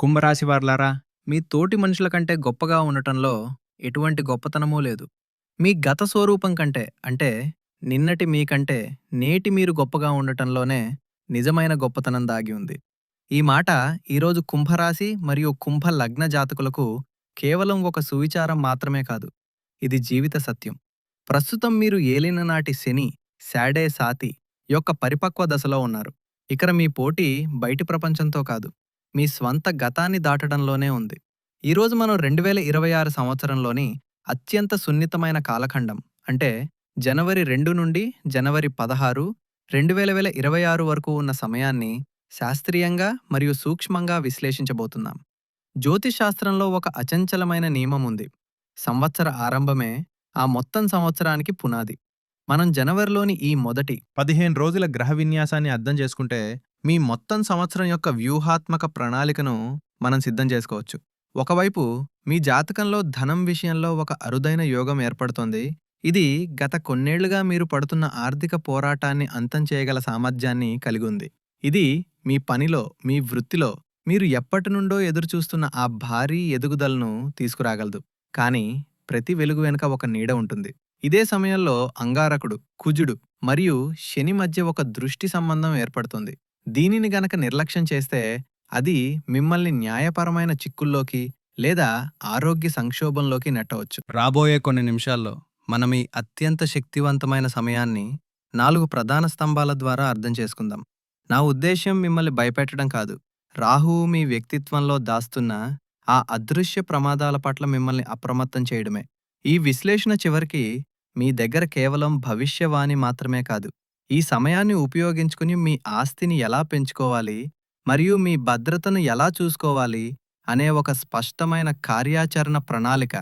కుంభరాశి వార్లారా మీ తోటి మనుషుల కంటే గొప్పగా ఉండటంలో ఎటువంటి గొప్పతనమూ లేదు. మీ గత స్వరూపం కంటే అంటే నిన్నటి మీకంటే నేటి మీరు గొప్పగా ఉండటంలోనే నిజమైన గొప్పతనం దాగి ఉంది. ఈ మాట ఈరోజు కుంభరాశి మరియు కుంభ లగ్న జాతకులకు కేవలం ఒక సువిచారం మాత్రమే కాదు ఇది జీవిత సత్యం. ప్రస్తుతం మీరు ఏలిన నాటి శని శాడే సాతి యొక్క పరిపక్వ దశలో ఉన్నారు. ఇక్కడ మీ పోటీ బయటి ప్రపంచంతో కాదు. మీ స్వంత గతాన్ని దాటడంలోనే ఉంది. ఈరోజు మనం రెండు వేల ఇరవై ఆరు సంవత్సరంలోని అత్యంత సున్నితమైన కాలఖండం అంటే జనవరి రెండు నుండి జనవరి పదహారు రెండు వేల వేల ఇరవై ఆరు వరకు ఉన్న సమయాన్ని శాస్త్రీయంగా మరియు సూక్ష్మంగా విశ్లేషించబోతున్నాం. జ్యోతిష్శాస్త్రంలో ఒక అచంచలమైన నియమం ఉంది. సంవత్సర ఆరంభమే ఆ మొత్తం సంవత్సరానికి పునాది. మనం జనవరిలోని ఈ మొదటి పదిహేను రోజుల గ్రహ విన్యాసాన్ని అర్థం చేసుకుంటే మీ మొత్తం సంవత్సరం యొక్క వ్యూహాత్మక ప్రణాళికను మనం సిద్ధం చేసుకోవచ్చు. ఒకవైపు మీ జాతకంలో ధనం విషయంలో ఒక అరుదైన యోగం ఏర్పడుతోంది. ఇది గత కొన్నేళ్ళుగా మీరు పడుతున్న ఆర్థిక పోరాటాన్ని అంతం చేయగల సామర్థ్యాన్ని కలిగి ఉంది ఇది మీ పనిలో మీ వృత్తిలో మీరు ఎప్పటి నుండో ఎదురుచూస్తున్న ఆ భారీ ఎదుగుదలను తీసుకురాగలదు. కానీ ప్రతి వెలుగు వెనుక ఒక నీడ ఉంటుంది. ఇదే సమయంలో అంగారకుడు కుజుడు మరియు శని మధ్య ఒక దృష్టి సంబంధం ఏర్పడుతుంది. దీనిని గనక నిర్లక్ష్యం చేస్తే అది మిమ్మల్ని న్యాయపరమైన చిక్కుల్లోకి లేదా ఆరోగ్య సంక్షోభంలోకి నెట్టవచ్చు. రాబోయే కొన్ని నిమిషాల్లో మనం ఈ అత్యంత శక్తివంతమైన సమయాన్ని నాలుగు ప్రధాన స్తంభాల ద్వారా అర్థం చేసుకుందాం. నా ఉద్దేశ్యం మిమ్మల్ని భయపెట్టడం కాదు. రాహువు మీ వ్యక్తిత్వంలో దాస్తున్న ఆ అదృశ్య ప్రమాదాల పట్ల మిమ్మల్ని అప్రమత్తం చేయడమే. ఈ విశ్లేషణ చివరికి మీ దగ్గర కేవలం భవిష్యవాణి మాత్రమే కాదు. ఈ సమయాన్ని ఉపయోగించుకుని మీ ఆస్తిని ఎలా పెంచుకోవాలి? మరియు మీ భద్రతను ఎలా చూసుకోవాలి? అనే ఒక స్పష్టమైన కార్యాచరణ ప్రణాళిక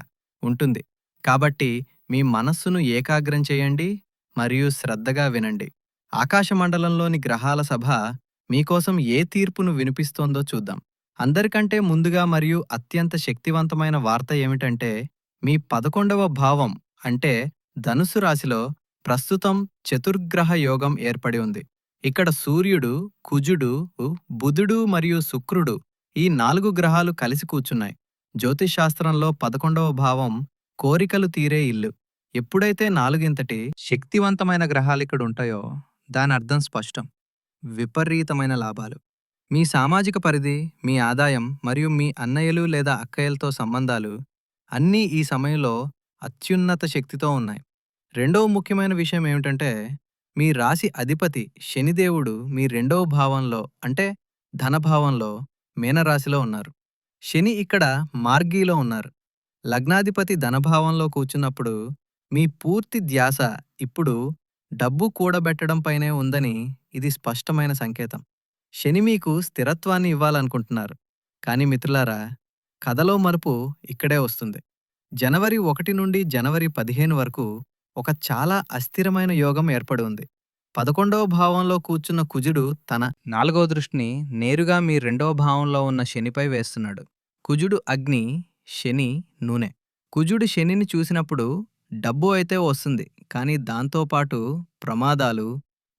ఉంటుంది. కాబట్టి మీ మనస్సును ఏకాగ్రం చేయండి మరియు శ్రద్ధగా వినండి. ఆకాశమండలంలోని గ్రహాల సభ మీకోసం ఏ తీర్పును వినిపిస్తోందో చూద్దాం. అందరికంటే ముందుగా మరియు అత్యంత శక్తివంతమైన వార్త ఏమిటంటే మీ పదకొండవ భావం అంటే ధనుసు రాశిలో ప్రస్తుతం చతుర్గ్రహ యోగం ఏర్పడి ఉంది. ఇక్కడ సూర్యుడు కుజుడు బుధుడు మరియు శుక్రుడు ఈ నాలుగు గ్రహాలు కలిసి కూర్చున్నాయి. జ్యోతిష్శాస్త్రంలో పదకొండవ భావం కోరికలు తీరే ఇల్లు. ఎప్పుడైతే నాలుగింతటి శక్తివంతమైన గ్రహాలు ఇక్కడ ఉంటాయో దాని అర్థం స్పష్టం. విపరీతమైన లాభాలు. మీ సామాజిక పరిధి మీ ఆదాయం మరియు మీ అన్నయ్యలు లేదా అక్కయ్యలతో సంబంధాలు అన్నీ ఈ సమయంలో అత్యున్నత శక్తితో ఉన్నాయి. రెండవ ముఖ్యమైన విషయం ఏమిటంటే మీ రాశి అధిపతి శనిదేవుడు మీ రెండవ భావంలో అంటే ధనభావంలో మీనరాశిలో ఉన్నారు. శని ఇక్కడ మార్గీలో ఉన్నారు. లగ్నాధిపతి ధనభావంలో కూర్చున్నప్పుడు మీ పూర్తి ధ్యాస ఇప్పుడు డబ్బు కూడబెట్టడంపైనే ఉందని ఇది స్పష్టమైన సంకేతం. శని మీకు స్థిరత్వాన్ని ఇవ్వాలనుకుంటున్నారు. కానీ మిత్రులారా కథలో మరుపు ఇక్కడే వస్తుంది. జనవరి ఒకటి నుండి జనవరి పదిహేను వరకు ఒక చాలా అస్థిరమైన యోగం ఏర్పడి ఉంది పదకొండవ భావంలో కూర్చున్న కుజుడు తన నాలుగవ దృష్టిని నేరుగా మీ రెండవ భావంలో ఉన్న శనిపై వేస్తున్నాడు. కుజుడు అగ్ని శని నూనె. కుజుడు శనిని చూసినప్పుడు డబ్బు అయితే వస్తుంది కానీ దాంతోపాటు ప్రమాదాలు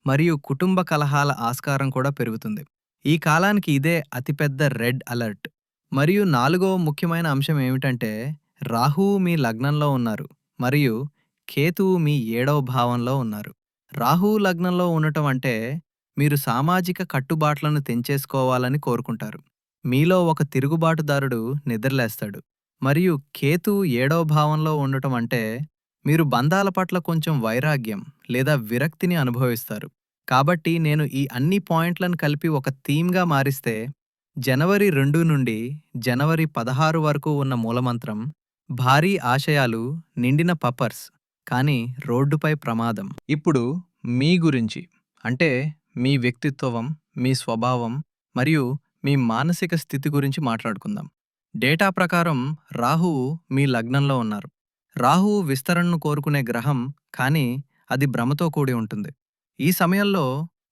మరియు కుటుంబ కలహాల ఆస్కారం కూడా పెరుగుతుంది. ఈ కాలానికి ఇదే అతిపెద్ద రెడ్ అలర్ట్. మరియు నాలుగవ ముఖ్యమైన అంశం ఏమిటంటే రాహువు మీ లగ్నంలో ఉన్నారు మరియు కేతువు మీ ఏడవ భావంలో ఉన్నారు. రాహువు లగ్నంలో ఉండటం అంటే మీరు సామాజిక కట్టుబాట్లను తెంచేసుకోవాలని కోరుకుంటారు. మీలో ఒక తిరుగుబాటుదారుడు నిద్రలేస్తాడు. మరియు కేతువు ఏడవ భావంలో ఉండటం అంటే మీరు బంధాల పట్ల కొంచెం వైరాగ్యం లేదా విరక్తిని అనుభవిస్తారు. కాబట్టి నేను ఈ అన్ని పాయింట్లను కలిపి ఒక థీమ్గా మారిస్తే జనవరి రెండు నుండి జనవరి పదహారు వరకు ఉన్న మూలమంత్రం భారీ ఆశయాలు నిండిన పపర్స్ కానీ రోడ్డుపై ప్రమాదం. ఇప్పుడు మీ గురించి అంటే మీ వ్యక్తిత్వం మీ స్వభావం మరియు మీ మానసిక స్థితి గురించి మాట్లాడుకుందాం. డేటా ప్రకారం రాహువు మీ లగ్నంలో ఉన్నారు. రాహువు విస్తరణను కోరుకునే గ్రహం కానీ అది భ్రమతో కూడి ఉంటుంది. ఈ సమయంలో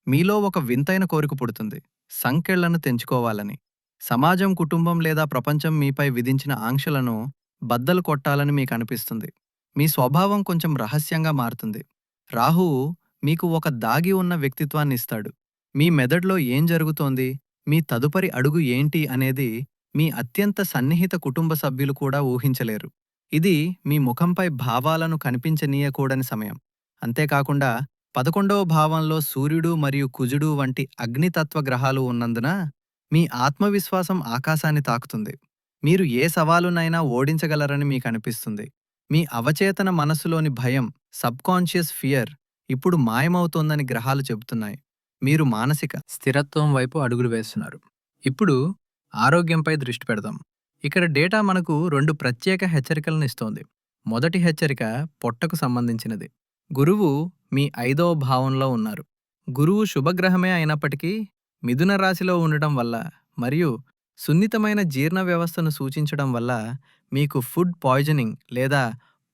మీలో ఒక వింతైన కోరిక పుడుతుంది. సంకెళ్ళను తెంచుకోవాలని. సమాజం కుటుంబం లేదా ప్రపంచం మీపై విధించిన ఆంక్షలను బద్దలు కొట్టాలని మీకు అనిపిస్తుంది. మీ స్వభావం కొంచెం రహస్యంగా మారుతుంది. రాహువు మీకు ఒక దాగి ఉన్న వ్యక్తిత్వాన్ని ఇస్తాడు. మీ మెదడులో ఏం జరుగుతోంది? మీ తదుపరి అడుగు ఏంటి? అనేది మీ అత్యంత సన్నిహిత కుటుంబ సభ్యులు కూడా ఊహించలేరు. ఇది మీ ముఖంపై భావాలను కనిపించనీయకూడని సమయం. అంతేకాకుండా పదకొండవ భావంలో సూర్యుడు మరియు కుజుడు వంటి అగ్నితత్వ గ్రహాలు ఉన్నందున మీ ఆత్మవిశ్వాసం ఆకాశాన్ని తాకుతుంది. మీరు ఏ సవాలునైనా ఓడించగలరని మీకు అనిపిస్తుంది. మీ అవచేతన మనస్సులోని భయం సబ్కాన్షియస్ ఫియర్ ఇప్పుడు మాయమవుతోందని గ్రహాలు చెబుతున్నాయి. మీరు మానసిక స్థిరత్వం వైపు అడుగులు వేస్తున్నారు. ఇప్పుడు ఆరోగ్యంపై దృష్టి పెడదాం. ఇక్కడ డేటా మనకు రెండు ప్రత్యేక హెచ్చరికలను ఇస్తోంది. మొదటి హెచ్చరిక పొట్టకు సంబంధించినది. గురువు మీ ఐదవ భావంలో ఉన్నారు. గురువు శుభగ్రహమే అయినప్పటికీ మిథున రాశిలో ఉండటం వల్ల మరియు సున్నితమైన జీర్ణ వ్యవస్థను సూచించడం వల్ల మీకు ఫుడ్ పాయిజనింగ్ లేదా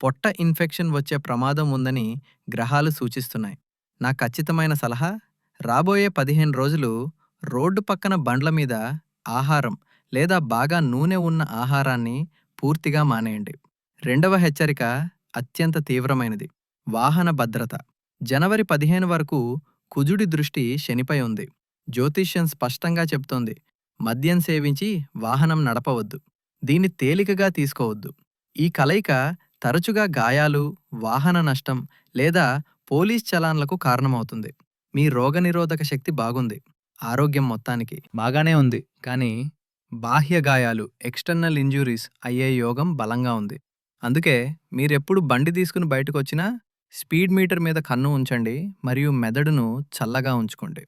పొట్ట ఇన్ఫెక్షన్ వచ్చే ప్రమాదం ఉందని గ్రహాలు సూచిస్తున్నాయి. నా ఖచ్చితమైన సలహా రాబోయే పదిహేను రోజులు రోడ్డు పక్కన బండ్ల మీద ఆహారం లేదా బాగా నూనె ఉన్న ఆహారాన్ని పూర్తిగా మానేయండి. రెండవ హెచ్చరిక అత్యంత తీవ్రమైనది వాహన భద్రత. జనవరి పదిహేను వరకు కుజుడి దృష్టి శనిపై ఉంది. జ్యోతిష్యం స్పష్టంగా చెప్తోంది మద్యం సేవించి వాహనం నడపవద్దు. దీన్ని తేలికగా తీసుకోవద్దు. ఈ కలయిక తరచుగా గాయాలు వాహన నష్టం లేదా పోలీస్ చలాన్లకు కారణమవుతుంది. మీ రోగనిరోధక శక్తి బాగుంది. ఆరోగ్యం మొత్తానికి బాగానే ఉంది. కానీ బాహ్య గాయాలు ఎక్స్టర్నల్ ఇంజురీస్ అయ్యే యోగం బలంగా ఉంది. అందుకే మీరెప్పుడు బండి తీసుకుని బయటకొచ్చినా స్పీడ్ మీటర్ మీద కన్ను ఉంచండి మరియు మెదడును చల్లగా ఉంచుకోండి.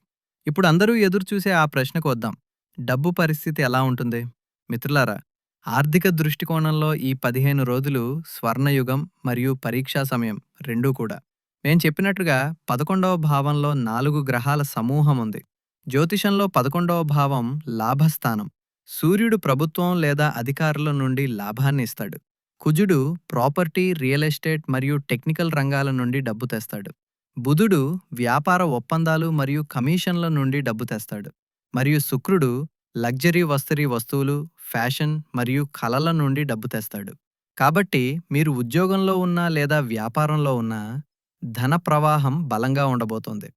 ఇప్పుడు అందరూ ఎదురుచూసే ఆ ప్రశ్నకు వద్దాం. డబ్బు పరిస్థితి ఎలా ఉంటుంది? మిత్రులారా ఆర్థిక దృష్టికోణంలో ఈ పదిహేను రోజులు స్వర్ణయుగం మరియు పరీక్షా సమయం రెండూ కూడా. మేం చెప్పినట్టుగా పదకొండవ భావంలో నాలుగు గ్రహాల సమూహం ఉంది. జ్యోతిషంలో పదకొండవ భావం లాభస్థానం. సూర్యుడు ప్రభుత్వం లేదా అధికారుల నుండి లాభాన్ని ఇస్తాడు. కుజుడు ప్రాపర్టీ రియల్ ఎస్టేట్ మరియు టెక్నికల్ రంగాల నుండి డబ్బు తెస్తాడు. బుధుడు వ్యాపార ఒప్పందాలు మరియు కమిషన్ల నుండి డబ్బు తెస్తాడు. మరియు శుక్రుడు లగ్జరీ వస్తరీ వస్తువులు ఫ్యాషన్ మరియు కళల నుండి డబ్బు తెస్తాడు. కాబట్టి మీరు ఉద్యోగంలో ఉన్నా లేదా వ్యాపారంలో ఉన్నా ధన ప్రవాహం బలంగా ఉండబోతోంది.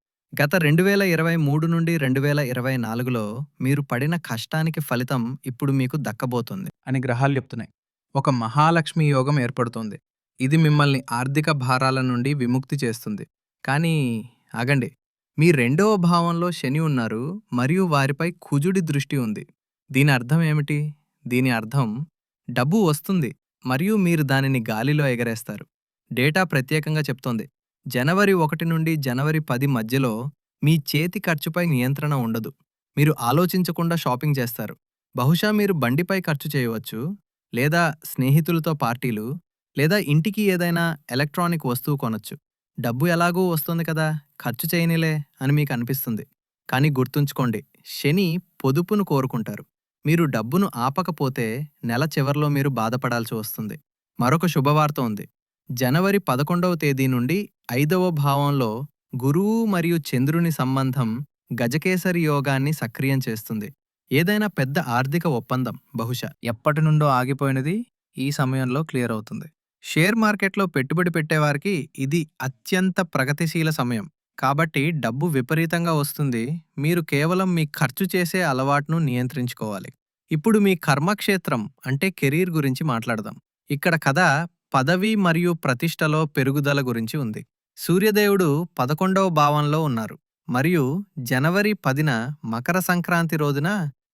గత రెండు వేల ఇరవై మూడు నుండి రెండు వేల ఇరవై నాలుగులో మీరు పడిన కష్టానికి ఫలితం ఇప్పుడు మీకు దక్కబోతుంది. అని గ్రహాలు చెప్తున్నాయి. ఒక మహాలక్ష్మి యోగం ఏర్పడుతోంది. ఇది మిమ్మల్ని ఆర్థిక భారాల నుండి విముక్తి చేస్తుంది. కానీ ఆగండి. మీ రెండవ భావంలో శని ఉన్నారు మరియు వారిపై కుజుడి దృష్టి ఉంది. దీని అర్థం ఏమిటి? దీని అర్థం డబ్బు వస్తుంది మరియు మీరు దానిని గాలిలో ఎగరేస్తారు. డేటా ప్రత్యేకంగా చెప్తోంది. జనవరి ఒకటి నుండి జనవరి పది మధ్యలో మీ చేతి ఖర్చుపై నియంత్రణ ఉండదు. మీరు ఆలోచించకుండా షాపింగ్ చేస్తారు. బహుశా మీరు బండిపై ఖర్చు చేయవచ్చు లేదా స్నేహితులతో పార్టీలు లేదా ఇంటికి ఏదైనా ఎలక్ట్రానిక్ వస్తువు కొనొచ్చు. డబ్బు ఎలాగూ వస్తుంది కదా ఖర్చు చేయనిలే అని మీకు అనిపిస్తుంది. కానీ గుర్తుంచుకోండి శని పొదుపును కోరుకుంటారు. మీరు డబ్బును ఆపకపోతే నెల చివరిలో మీరు బాధపడాల్సి వస్తుంది. మరొక శుభవార్త ఉంది. జనవరి పదకొండవ తేదీ నుండి ఐదవ భావంలో గురువు మరియు చంద్రుని సంబంధం గజకేసరి యోగాన్ని సక్రియం చేస్తుంది. ఏదైనా పెద్ద ఆర్థిక ఒప్పందం బహుశా. ఎప్పటి నుండో ఆగిపోయినది ఈ సమయంలో క్లియర్ అవుతుంది. షేర్ మార్కెట్లో పెట్టుబడి పెట్టేవారికి ఇది అత్యంత ప్రగతిశీల సమయం. కాబట్టి డబ్బు విపరీతంగా వస్తుంది. మీరు కేవలం మీ ఖర్చు చేసే అలవాటును నియంత్రించుకోవాలి. ఇప్పుడు మీ కర్మక్షేత్రం అంటే కెరీర్ గురించి మాట్లాడదాం. ఇక్కడ కథ పదవి మరియు ప్రతిష్టలో పెరుగుదల గురించి ఉంది. సూర్యదేవుడు పదకొండవ భావంలో ఉన్నారు. మరియు జనవరి పదిన మకర సంక్రాంతి రోజున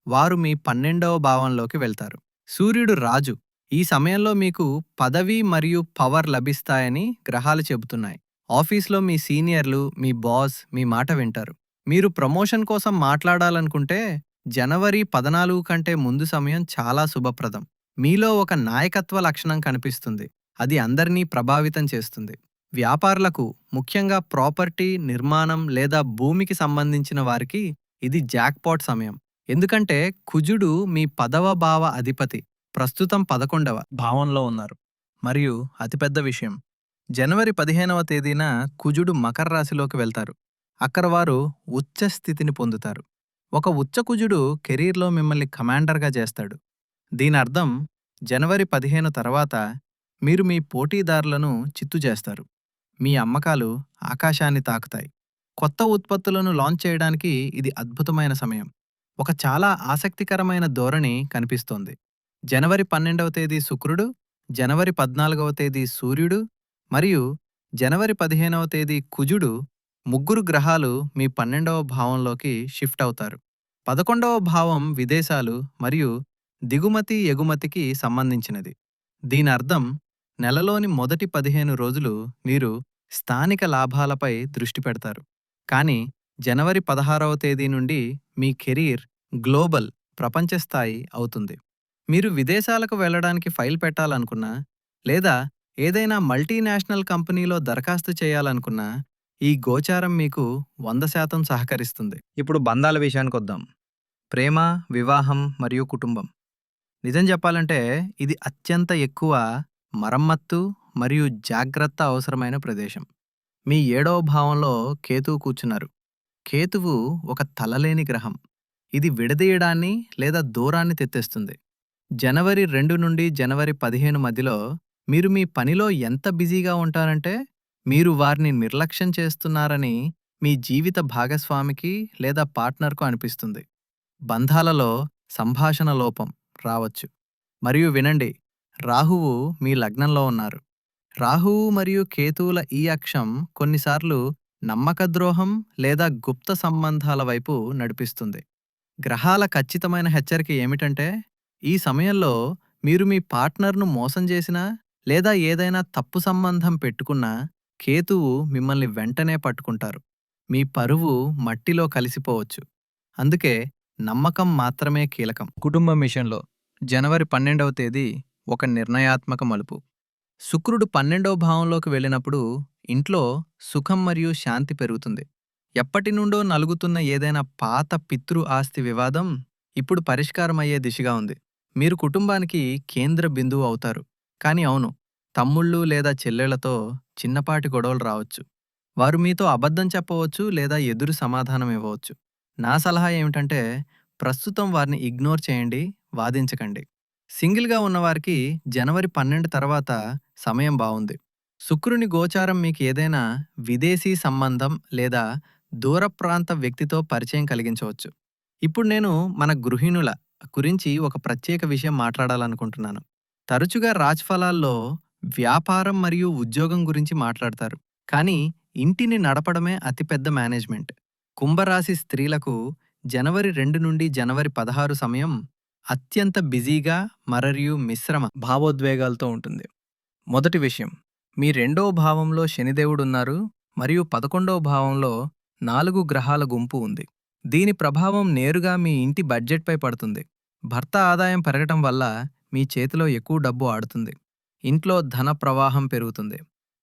వారు మీ పన్నెండవ భావంలోకి వెళ్తారు. సూర్యుడు రాజు. ఈ సమయంలో మీకు పదవి మరియు పవర్ లభిస్తాయని గ్రహాలు చెబుతున్నాయి. ఆఫీస్లో మీ సీనియర్లు మీ బాస్ మీ మాట వింటారు. మీరు ప్రమోషన్ కోసం మాట్లాడాలనుకుంటే జనవరి పద్నాలుగు కంటే ముందు సమయం చాలా శుభప్రదం. మీలో ఒక నాయకత్వ లక్షణం కనిపిస్తుంది. అది అందరినీ ప్రభావితం చేస్తుంది. వ్యాపారులకు ముఖ్యంగా ప్రాపర్టీ నిర్మాణం లేదా భూమికి సంబంధించిన వారికి ఇది జాక్పాట్ సమయం. ఎందుకంటే కుజుడు మీ పదవ భావ అధిపతి. ప్రస్తుతం పదకొండవ భావంలో ఉన్నారు. మరియు అతిపెద్ద విషయం జనవరి పదిహేనవ తేదీన కుజుడు మకర రాశిలోకి వెళ్తారు. అక్కడ వారు ఉచ్చ స్థితిని పొందుతారు. ఒక ఉచ్చ కుజుడు కెరీర్లో మిమ్మల్ని కమాండర్గా చేస్తాడు. దీని అర్థం జనవరి పదిహేను తర్వాత మీరు మీ పోటీదారులను చిత్తు చేస్తారు. మీ అమ్మకాలు ఆకాశాన్ని తాకుతాయి. కొత్త ఉత్పత్తులను లాంచ్ చేయడానికి ఇది అద్భుతమైన సమయం. ఒక చాలా ఆసక్తికరమైన ధోరణి కనిపిస్తోంది. జనవరి పన్నెండవ తేదీ శుక్రుడు జనవరి పద్నాలుగవ తేదీ సూర్యుడు మరియు జనవరి పదిహేనవ తేదీ కుజుడు ముగ్గురు గ్రహాలు మీ పన్నెండవ భావంలోకి షిఫ్ట్ అవుతారు. పదకొండవ భావం విదేశాలు మరియు దిగుమతి ఎగుమతికి సంబంధించినది. దీని అర్థం నెలలోని మొదటి పదిహేను రోజులు మీరు స్థానిక లాభాలపై దృష్టి పెడతారు. కానీ జనవరి పదహారవ తేదీ నుండి మీ కెరీర్ గ్లోబల్ ప్రపంచస్థాయి అవుతుంది. మీరు విదేశాలకు వెళ్ళడానికి ఫైల్ పెట్టాలనుకున్నా లేదా ఏదైనా మల్టీనేషనల్ కంపెనీలో దరఖాస్తు చేయాలనుకున్నా ఈ గోచారం మీకు వంద శాతం సహకరిస్తుంది. ఇప్పుడు బంధాల విషయానికి వద్దాం. ప్రేమ వివాహం మరియు కుటుంబం. నిజం చెప్పాలంటే ఇది అత్యంత ఎక్కువ మరమ్మత్తు మరియు జాగ్రత్త అవసరమైన ప్రదేశం. మీ ఏడవ భావంలో కేతువు కూర్చున్నారు. కేతువు ఒక తలలేని గ్రహం. ఇది విడదీయడాన్ని లేదా దూరాన్ని తెత్తేస్తుంది జనవరి రెండు నుండి జనవరి పదిహేను మధ్యలో మీరు మీ పనిలో ఎంత బిజీగా ఉంటారంటే మీరు వారిని నిర్లక్ష్యం చేస్తున్నారని మీ జీవిత భాగస్వామికి లేదా పార్ట్నర్కు అనిపిస్తుంది. బంధాలలో సంభాషణ లోపం రావచ్చు. మరియు వినండి రాహువు మీ లగ్నంలో ఉన్నారు. రాహువు మరియు కేతువుల ఈ అక్షం కొన్నిసార్లు నమ్మకద్రోహం లేదా గుప్త సంబంధాల వైపు నడిపిస్తుంది. గ్రహాల ఖచ్చితమైన హెచ్చరిక ఏమిటంటే ఈ సమయంలో మీరు మీ పార్ట్నర్ను మోసం చేసినా లేదా ఏదైనా తప్పు సంబంధం పెట్టుకున్నా కేతువు మిమ్మల్ని వెంటనే పట్టుకుంటారు. మీ పరువు మట్టిలో కలిసిపోవచ్చు. అందుకే నమ్మకం మాత్రమే కీలకం. కుటుంబం విషయంలో జనవరి పన్నెండవ తేదీ ఒక నిర్ణయాత్మక మలుపు. శుక్రుడు పన్నెండవ భావంలోకి వెళ్ళినప్పుడు ఇంట్లో సుఖం మరియు శాంతి పెరుగుతుంది. ఎప్పటి నుండో నలుగుతున్న ఏదైనా పాత పితృ ఆస్తి వివాదం ఇప్పుడు పరిష్కారమయ్యే దిశగా ఉంది. మీరు కుటుంబానికి కేంద్ర బిందువు అవుతారు. కానీ అవును తమ్ముళ్ళు లేదా చెల్లెళ్ళతో చిన్నపాటి గొడవలు రావచ్చు. వారు మీతో అబద్ధం చెప్పవచ్చు లేదా ఎదురు సమాధానం ఇవ్వవచ్చు. నా సలహా ఏమిటంటే ప్రస్తుతం వారిని ఇగ్నోర్ చేయండి వాదించకండి. సింగిల్గా ఉన్నవారికి జనవరి పన్నెండు తర్వాత సమయం బాగుంది. శుక్రుని గోచారం మీకు ఏదైనా విదేశీ సంబంధం లేదా దూర ప్రాంత వ్యక్తితో పరిచయం కలిగించవచ్చు. ఇప్పుడు నేను మన గృహిణుల గురించి ఒక ప్రత్యేక విషయం మాట్లాడాలనుకుంటున్నాను. తరచుగా రాజ్ఫలాల్లో వ్యాపారం మరియు ఉద్యోగం గురించి మాట్లాడతారు. కానీ ఇంటిని నడపడమే అతిపెద్ద మేనేజ్మెంట్. కుంభరాశి స్త్రీలకు జనవరి రెండు నుండి జనవరి పదహారు సమయం అత్యంత బిజీగా మరియు మిశ్రమ భావోద్వేగాలతో ఉంటుంది. మొదటి విషయం మీ రెండో భావంలో శనిదేవుడున్నారు మరియు పదకొండవ భావంలో నాలుగు గ్రహాల గుంపు ఉంది. దీని ప్రభావం నేరుగా మీ ఇంటి బడ్జెట్పై పడుతుంది. భర్త ఆదాయం పెరగటం వల్ల మీ చేతిలో ఎక్కువ డబ్బు ఆడుతుంది. ఇంట్లో ధన ప్రవాహం పెరుగుతుంది.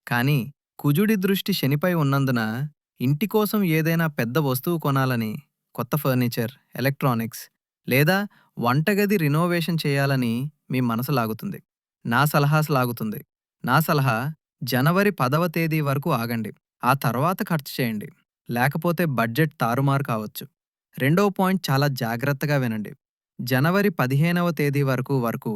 కానీ కుజుడి దృష్టి శనిపై ఉన్నందున ఇంటి కోసం ఏదైనా పెద్ద వస్తువు కొనాలని కొత్త ఫర్నిచర్ ఎలక్ట్రానిక్స్ లేదా వంటగది రినోవేషన్ చేయాలని మీ మనసు లాగుతుంది. నా సలహా లాగుతుంది. నా సలహా జనవరి పదవ తేదీ వరకు ఆగండి. ఆ తర్వాత ఖర్చు చేయండి. లేకపోతే బడ్జెట్ తారుమారు కావచ్చు. రెండవ పాయింట్ చాలా జాగ్రత్తగా వినండి. జనవరి పదిహేనవ తేదీ వరకు వరకు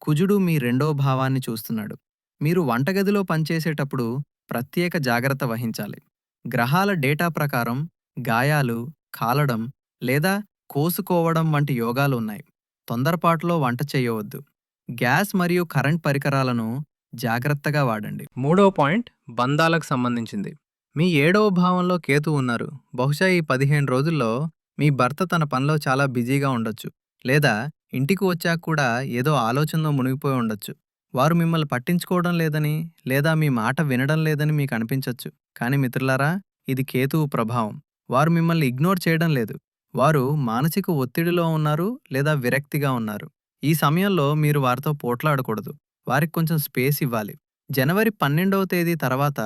కుజుడు మీ రెండో భావాన్ని చూస్తున్నాడు. మీరు వంటగదిలో పనిచేసేటప్పుడు ప్రత్యేక జాగ్రత్త వహించాలి. గ్రహాల డేటా ప్రకారం గాయాలు కాలడం లేదా కోసుకోవడం వంటి యోగాలు ఉన్నాయి. తొందరపాటులో వంట చేయవద్దు. గ్యాస్ మరియు కరెంట్ పరికరాలను జాగ్రత్తగా వాడండి. మూడవ పాయింట్ బంధాలకు సంబంధించింది. మీ ఏడవ భావంలో కేతు ఉన్నారు. బహుశా ఈ పదిహేను రోజుల్లో మీ భర్త తన పనిలో చాలా బిజీగా ఉండొచ్చు. లేదా ఇంటికి వచ్చాక కూడా ఏదో ఆలోచనలో మునిగిపోయి ఉండొచ్చు. వారు మిమ్మల్ని పట్టించుకోవడం లేదని లేదా మీ మాట వినడం లేదని మీకు అనిపించవచ్చు కానీ మిత్రులారా ఇది కేతువు ప్రభావం. వారు మిమ్మల్ని ఇగ్నోర్ చేయడం లేదు. వారు మానసిక ఒత్తిడిలో ఉన్నారు లేదా విరక్తిగా ఉన్నారు. ఈ సమయంలో మీరు వారితో పోట్లాడకూడదు. వారికి కొంచెం స్పేస్ ఇవ్వాలి. జనవరి పన్నెండవ తేదీ తర్వాత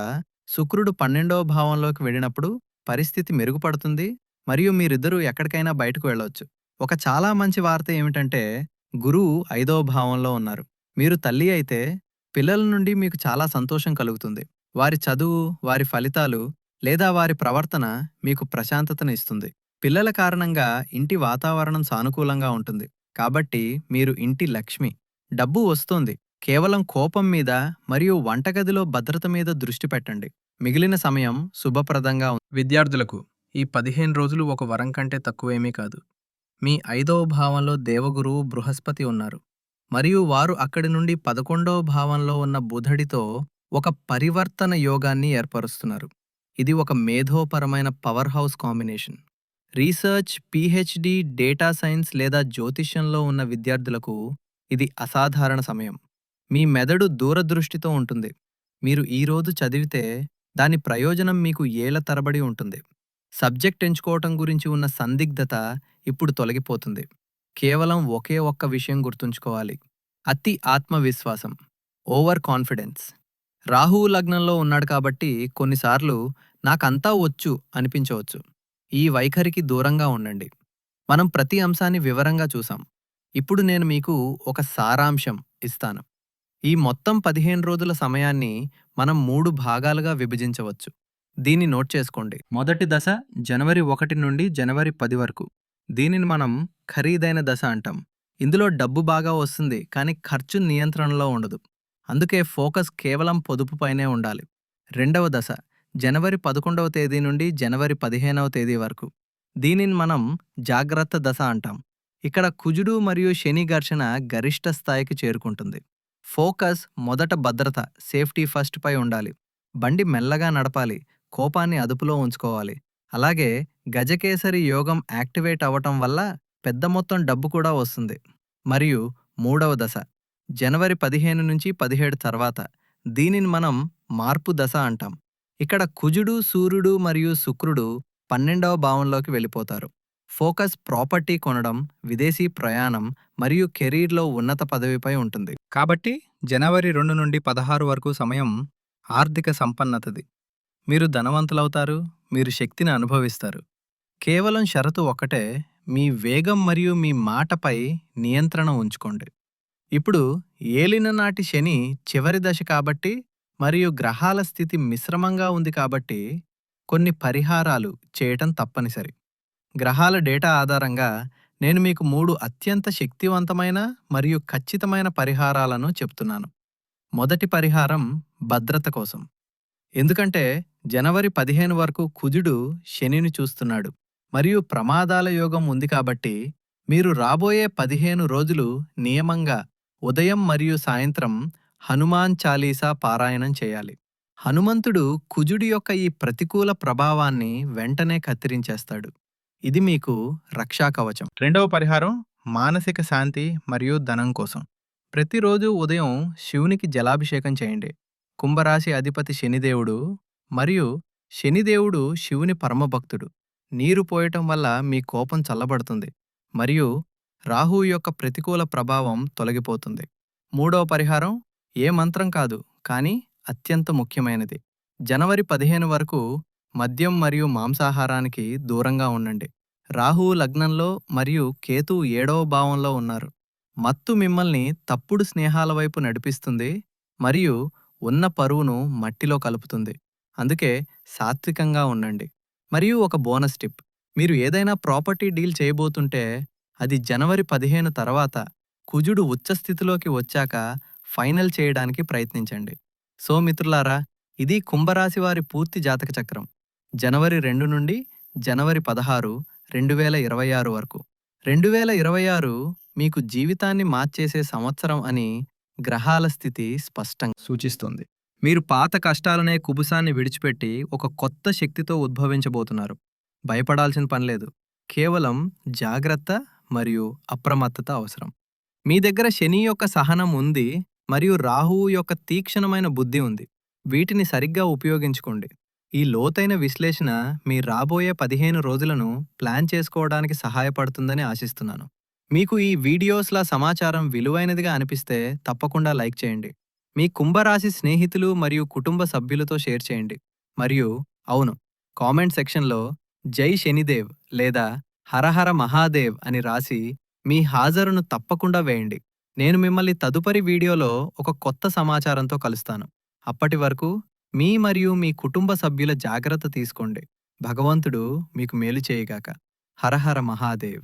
శుక్రుడు పన్నెండవ భావంలోకి వెళ్ళినప్పుడు పరిస్థితి మెరుగుపడుతుంది. మరియు మీరిద్దరూ ఎక్కడికైనా బయటకు వెళ్ళవచ్చు ఒక చాలా మంచి వార్త ఏమిటంటే గురువు ఐదవ భావంలో ఉన్నారు. మీరు తల్లి అయితే పిల్లల నుండి మీకు చాలా సంతోషం కలుగుతుంది. వారి చదువు వారి ఫలితాలు లేదా వారి ప్రవర్తన మీకు ప్రశాంతతను ఇస్తుంది. పిల్లల కారణంగా ఇంటి వాతావరణం సానుకూలంగా ఉంటుంది. కాబట్టి మీరు ఇంటి లక్ష్మి. డబ్బు వస్తోంది. కేవలం కోపం మీద మరియు వంటగదిలో భద్రత మీద దృష్టి పెట్టండి. మిగిలిన సమయం శుభప్రదంగా ఉంది విద్యార్థులకు ఈ పదిహేను రోజులు ఒక వరం కంటే తక్కువేమీ కాదు. మీ ఐదవ భావంలో దేవగురువు బృహస్పతి ఉన్నారు. మరియు వారు అక్కడి నుండి పదకొండవ భావంలో ఉన్న బుధుడితో ఒక పరివర్తన యోగాన్ని ఏర్పరుస్తున్నారు. ఇది ఒక మేధోపరమైన power house combination research PhD data science లేదా జ్యోతిష్యంలో ఉన్న విద్యార్థులకు ఇది అసాధారణ సమయం. మీ మెదడు దూరదృష్టితో ఉంటుంది. మీరు ఈరోజు చదివితే దాని ప్రయోజనం మీకు ఏళ్ళ తరబడి ఉంటుంది. సబ్జెక్ట్ ఎంచుకోవటం గురించి ఉన్న సందిగ్ధత ఇప్పుడు తొలగిపోతుంది. కేవలం ఒకే ఒక్క విషయం గుర్తుంచుకోవాలి. అతి ఆత్మవిశ్వాసం. Over confidence. రాహువు లగ్నంలో ఉన్నాడు కాబట్టి కొన్నిసార్లు నాకంతా వచ్చు అనిపించవచ్చు. ఈ వైఖరికి దూరంగా ఉండండి. మనం ప్రతి అంశాన్ని వివరంగా చూసాం. ఇప్పుడు నేను మీకు ఒక సారాంశం ఇస్తాను. ఈ మొత్తం పదిహేను రోజుల సమయాన్ని మనం మూడు భాగాలుగా విభజించవచ్చు. దీన్ని నోట్ చేసుకోండి. మొదటి దశ జనవరి ఒకటి నుండి జనవరి పది వరకు. దీనిని మనం ఖరీదైన దశ అంటాం. ఇందులో డబ్బు బాగా వస్తుంది కానీ ఖర్చు నియంత్రణలో ఉండదు. అందుకే ఫోకస్ కేవలం పొదుపుపైనే ఉండాలి. రెండవ దశ జనవరి పదకొండవ తేదీ నుండి జనవరి పదిహేనవ తేదీ వరకు. దీనిని మనం జాగ్రత్త దశ అంటాం. ఇక్కడ కుజుడు మరియు శని ఘర్షణ గరిష్ట స్థాయికి చేరుకుంటుంది. ఫోకస్ మొదట భద్రత సేఫ్టీ ఫస్ట్ పై ఉండాలి. బండి మెల్లగా నడపాలి. కోపాన్ని అదుపులో ఉంచుకోవాలి. అలాగే గజకేసరి యోగం యాక్టివేట్ అవ్వటం వల్ల పెద్ద మొత్తం డబ్బు కూడా వస్తుంది. మరియు మూడవ దశ జనవరి పదిహేను నుంచి పదిహేడు తర్వాత దీనిని మనం మార్పు దశ అంటాం. ఇక్కడ కుజుడు సూర్యుడు మరియు శుక్రుడు పన్నెండవ భావంలోకి వెళ్ళిపోతారు. ఫోకస్ ప్రాపర్టీ కొనడం విదేశీ ప్రయాణం మరియు కెరీర్లో ఉన్నత పదవిపై ఉంటుంది. కాబట్టి జనవరి రెండు నుండి పదహారు వరకు సమయం ఆర్థిక సంపన్నతది. మీరు ధనవంతులవుతారు మీరు శక్తిని అనుభవిస్తారు. కేవలం షరతు ఒకటే మీ వేగం మరియు మీ మాటపై నియంత్రణ ఉంచుకోండి. ఇప్పుడు ఏలిన నాటి శని చివరి దశ కాబట్టి మరియు గ్రహాల స్థితి మిశ్రమంగా ఉంది కాబట్టి కొన్ని పరిహారాలు చేయటం తప్పనిసరి. గ్రహాల డేటా ఆధారంగా నేను మీకు మూడు అత్యంత శక్తివంతమైన మరియు ఖచ్చితమైన పరిహారాలను చెప్తున్నాను. మొదటి పరిహారం భద్రత కోసం. ఎందుకంటే జనవరి పదిహేను వరకు కుజుడు శనిని చూస్తున్నాడు. మరియు ప్రమాదాల యోగం ఉంది కాబట్టి మీరు రాబోయే పదిహేను రోజులు నియమంగా ఉదయం మరియు సాయంత్రం హనుమాన్ చాలీసా పారాయణం చేయాలి. హనుమంతుడు కుజుడి యొక్క ఈ ప్రతికూల ప్రభావాన్ని వెంటనే కత్తిరించేస్తాడు. ఇది మీకు రక్షాకవచం రెండవ పరిహారం మానసిక శాంతి మరియు ధనం కోసం. ప్రతిరోజు ఉదయం శివునికి జలాభిషేకం చేయండి. కుంభరాశి అధిపతి శనిదేవుడు మరియు శనిదేవుడు శివుని పరమభక్తుడు నీరు పోయటం వల్ల మీ కోపం చల్లబడుతుంది మరియు రాహు యొక్క ప్రతికూల ప్రభావం తొలగిపోతుంది. మూడవ పరిహారం ఏ మంత్రం కాదు కానీ అత్యంత ముఖ్యమైనది. జనవరి పదిహేను వరకు మద్యం మరియు మాంసాహారానికి దూరంగా ఉండండి. రాహువు లగ్నంలో మరియు కేతు ఏడవ భావంలో ఉన్నారు. మత్తు మిమ్మల్ని తప్పుడు స్నేహాల వైపు నడిపిస్తుంది మరియు ఉన్న పరువును మట్టిలో కలుపుతుంది. అందుకే సాత్వికంగా ఉండండి. మరియు ఒక బోనస్ టిప్. మీరు ఏదైనా ప్రాపర్టీ డీల్ చేయబోతుంటే అది జనవరి పదిహేను తర్వాత కుజుడు ఉచ్చస్థితిలోకి వచ్చాక ఫైనల్ చేయడానికి ప్రయత్నించండి. సో మిత్రులారా ఇది కుంభరాశి వారి పూర్తి జాతక చక్రం. జనవరి రెండు నుండి జనవరి పదహారు రెండు వేల ఇరవై ఆరు వరకు. రెండు వేల ఇరవై ఆరు మీకు జీవితాన్ని మార్చేసే సంవత్సరం అని గ్రహాల స్థితి స్పష్టంగా సూచిస్తుంది. మీరు పాత కష్టాలనే కుబుసాన్ని విడిచిపెట్టి ఒక కొత్త శక్తితో ఉద్భవించబోతున్నారు. భయపడాల్సిన పనిలేదు కేవలం జాగ్రత్త మరియు అప్రమత్తత అవసరం. మీ దగ్గర శని యొక్క సహనం ఉంది మరియు రాహువు యొక్క తీక్షణమైన బుద్ధి ఉంది. వీటిని సరిగ్గా ఉపయోగించుకోండి. ఈ లోతైన విశ్లేషణ మీ రాబోయే పదిహేను రోజులను ప్లాన్ చేసుకోవడానికి సహాయపడుతుందని ఆశిస్తున్నాను. మీకు ఈ వీడియోస్ల సమాచారం విలువైనదిగా అనిపిస్తే తప్పకుండా లైక్ చేయండి. మీ కుంభరాశి స్నేహితులు మరియు కుటుంబ సభ్యులతో షేర్ చేయండి. మరియు అవును కామెంట్ సెక్షన్లో జై శనిదేవ్ లేదా హరహర మహాదేవ్ అని రాసి మీ హాజరును తప్పకుండా వేయండి. నేను మిమ్మల్ని తదుపరి వీడియోలో ఒక కొత్త సమాచారంతో కలుస్తాను. అప్పటి వరకు మీ మరియు మీ కుటుంబ సభ్యుల జాగ్రత్త తీసుకోండి. భగవంతుడు మీకు మేలు చేయగాక. హరహర మహాదేవ్.